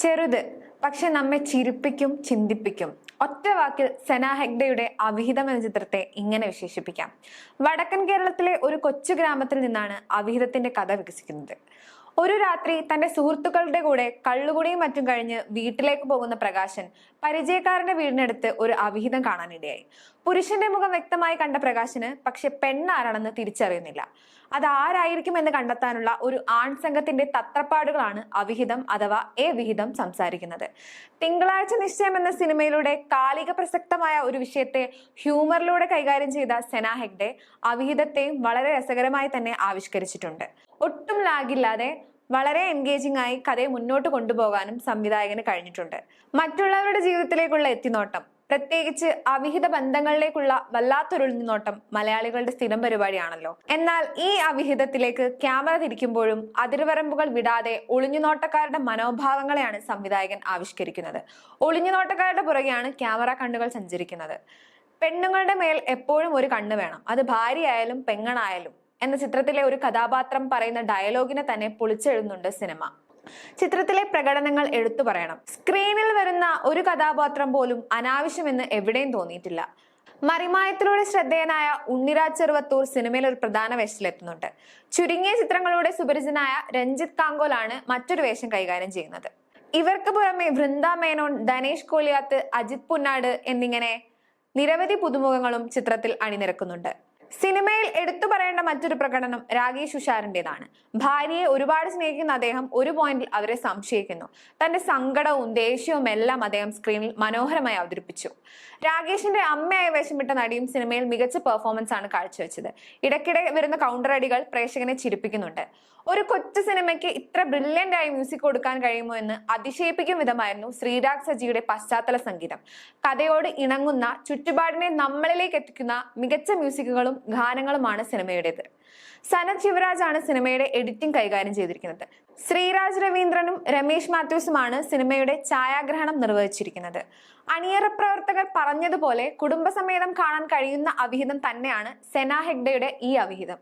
ചെറുത് പക്ഷെ നമ്മെ ചിരിപ്പിക്കും ചിന്തിപ്പിക്കും. ഒറ്റ വാക്കിൽ സെന ഹെഗ്ഡയുടെ അവിഹിതം എന്ന ചിത്രത്തെ ഇങ്ങനെ വിശേഷിപ്പിക്കാം. വടക്കൻ കേരളത്തിലെ ഒരു കൊച്ചു ഗ്രാമത്തിൽ നിന്നാണ് അവിഹിതത്തിന്റെ കഥ വികസിക്കുന്നത്. ഒരു രാത്രി തന്റെ സുഹൃത്തുക്കളുടെ കൂടെ കള്ളുകുടിയും മറ്റും കഴിഞ്ഞ് വീട്ടിലേക്ക് പോകുന്ന പ്രകാശൻ പരിചയക്കാരന്റെ വീടിനടുത്ത് ഒരു അവിഹിതം കാണാനിടയായി. പുരുഷന്റെ മുഖം വ്യക്തമായി കണ്ട പ്രകാശന് പക്ഷെ പെണ്ണാരാണെന്ന് തിരിച്ചറിയുന്നില്ല. അത് ആരായിരിക്കും എന്ന് കണ്ടെത്താനുള്ള ഒരു ആൺ സംഘത്തിന്റെ തത്രപ്പാടുകളാണ് അവിഹിതം അഥവാ എ വിഹിതം സംസാരിക്കുന്നത്. തിങ്കളാഴ്ച നിശ്ചയം എന്ന സിനിമയിലൂടെ കാലിക പ്രസക്തമായ ഒരു വിഷയത്തെ ഹ്യൂമറിലൂടെ കൈകാര്യം ചെയ്ത സെന ഹെഗ്ഡെ അവിഹിതത്തെയും വളരെ രസകരമായി തന്നെ ആവിഷ്കരിച്ചിട്ടുണ്ട്. ഒട്ടും ലാഗില്ലാതെ വളരെ എൻഗേജിംഗ് ആയി കഥയെ മുന്നോട്ട് കൊണ്ടുപോകാനും സംവിധായകന് കഴിഞ്ഞിട്ടുണ്ട്. മറ്റുള്ളവരുടെ ജീവിതത്തിലേക്കുള്ള എത്തിനോട്ടം പ്രത്യേകിച്ച് അവിഹിത ബന്ധങ്ങളിലേക്കുള്ള വല്ലാത്തൊരു മലയാളികളുടെ സ്ഥിരം പരിപാടിയാണല്ലോ. എന്നാൽ ഈ അവിഹിതത്തിലേക്ക് ക്യാമറ തിരിക്കുമ്പോഴും അതിർവരമ്പുകൾ വിടാതെ ഒളിഞ്ഞുനോട്ടക്കാരുടെ മനോഭാവങ്ങളെയാണ് സംവിധായകൻ ആവിഷ്കരിക്കുന്നത്. ഒളിഞ്ഞുനോട്ടക്കാരുടെ പുറകെയാണ് ക്യാമറ കണ്ണുകൾ സഞ്ചരിക്കുന്നത്. പെണ്ണുങ്ങളുടെ മേൽ എപ്പോഴും ഒരു കണ്ണ് വേണം. അത് ഭാര്യയായാലും പെങ്ങണായാലും എന്ന ചിത്രത്തിലെ ഒരു കഥാപാത്രം പറയുന്ന ഡയലോഗിനെ തന്നെ പൊളിച്ചെഴുതുന്നുണ്ട് സിനിമ. ചിത്രത്തിലെ പ്രകടനങ്ങൾ എടുത്തു പറയണം. സ്ക്രീനിൽ വരുന്ന ഒരു കഥാപാത്രം പോലും അനാവശ്യമെന്ന് എവിടെയും തോന്നിയിട്ടില്ല. മറിമായത്തിലൂടെ ശ്രദ്ധേയനായ ഉണ്ണിരാജ് ചെറുവത്തൂർ സിനിമയിൽ ഒരു പ്രധാന വേഷത്തിലെത്തുന്നുണ്ട് ചുരുങ്ങിയ ചിത്രങ്ങളുടെ സുപരിചിതനായ രഞ്ജിത്ത് കാങ്കോലാണ് മറ്റൊരു വേഷം കൈകാര്യം ചെയ്യുന്നത്. ഇവർക്ക് പുറമെ വൃന്ദ മേനോൻ ധനേഷ് കോലിയാത്ത് അജിത് പുന്നാട് എന്നിങ്ങനെ നിരവധി പുതുമുഖങ്ങളും ചിത്രത്തിൽ അണിനിരക്കുന്നുണ്ട്. സിനിമയിൽ എടുത്തു പറയേണ്ട മറ്റൊരു പ്രകടനം രാകേഷ് ഉഷാറിന്റെതാണ് ഭാര്യയെ ഒരുപാട് സ്നേഹിക്കുന്ന അദ്ദേഹം ഒരു പോയിന്റിൽ അവരെ സംശയിക്കുന്നു. തന്റെ സങ്കടവും ദേഷ്യവും എല്ലാം അദ്ദേഹം സ്ക്രീനിൽ മനോഹരമായി അവതരിപ്പിച്ചു. രാകേഷിന്റെ അമ്മയായി വേഷമിട്ട നടിയും സിനിമയിൽ മികച്ച പെർഫോമൻസ് ആണ് കാഴ്ചവെച്ചത്. ഇടയ്ക്കിടെ വരുന്ന കൗണ്ടർ അടികൾ പ്രേക്ഷകനെ ചിരിപ്പിക്കുന്നുണ്ട്. ഒരു കൊച്ചു സിനിമയ്ക്ക് ഇത്ര ബ്രില്യന്റ് ആയി മ്യൂസിക് കൊടുക്കാൻ കഴിയുമോ എന്ന് അതിശയിപ്പിക്കും വിധമായിരുന്നു ശ്രീരാഗ് സജിയുടെ പശ്ചാത്തല സംഗീതം. കഥയോട് ഇണങ്ങുന്ന ചുറ്റുപാടിനെ നമ്മളിലേക്ക് എത്തിക്കുന്ന മികച്ച മ്യൂസിക്കുകളും ഗാനങ്ങളുമാണ് സിനിമയുടേത്. സനത് ശിവരാജ് ആണ് സിനിമയുടെ എഡിറ്റിംഗ് കൈകാര്യം ചെയ്തിരിക്കുന്നത്. ശ്രീരാജ് രവീന്ദ്രനും രമേശ് മാത്യൂസുമാണ് സിനിമയുടെ ഛായാഗ്രഹണം നിർവഹിച്ചിരിക്കുന്നത്. അണിയറ പ്രവർത്തകർ പറഞ്ഞതുപോലെ കുടുംബസമേതം കാണാൻ കഴിയുന്ന അവിഹിതം തന്നെയാണ് സെന ഹെഗ്ഡയുടെ ഈ അവിഹിതം.